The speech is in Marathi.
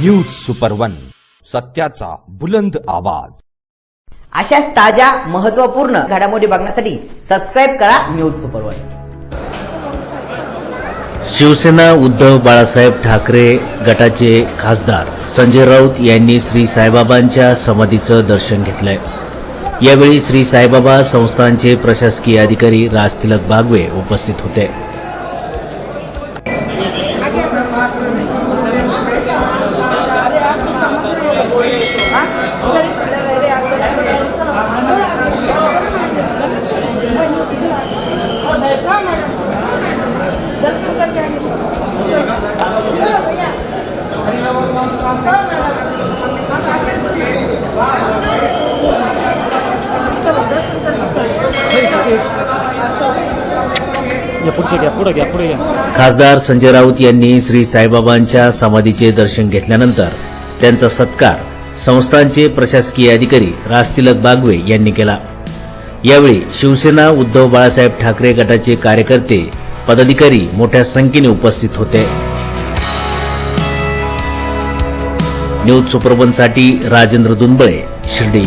न्यूज सुपर वन सत्याचा बुलंद आवाज. अशाच ताज्या महत्त्वपूर्ण घडामोडी बघण्यासाठी सबस्क्राईब करा news super one Shivsena Uddhav Balasaheb Thackeray गटाचे खासदार संजय राऊत यांनी श्री साईबाबांच्या समाधीचं दर्शन घेतलंय. यावेळी श्री साईबाबा संस्थानचे प्रशासकीय अधिकारी राजतिलक बागवे उपस्थित होते. खासदार संजय राऊत यांनी श्री साईबाबांच्या समाधीचे दर्शन घेतल्यानंतर त्यांचा सत्कार संस्थांचे प्रशासकीय अधिकारी राजतिलक बागवे यांनी केला. यावेळी शिवसेना उद्धव बाळासाहेब ठाकरे गटाचे कार्यकर्ते पदाधिकारी मोठ्या संख्येने उपस्थित होते. न्यूज सुप्रबनसाठी राजेंद्र दुंबळे शिर्डी.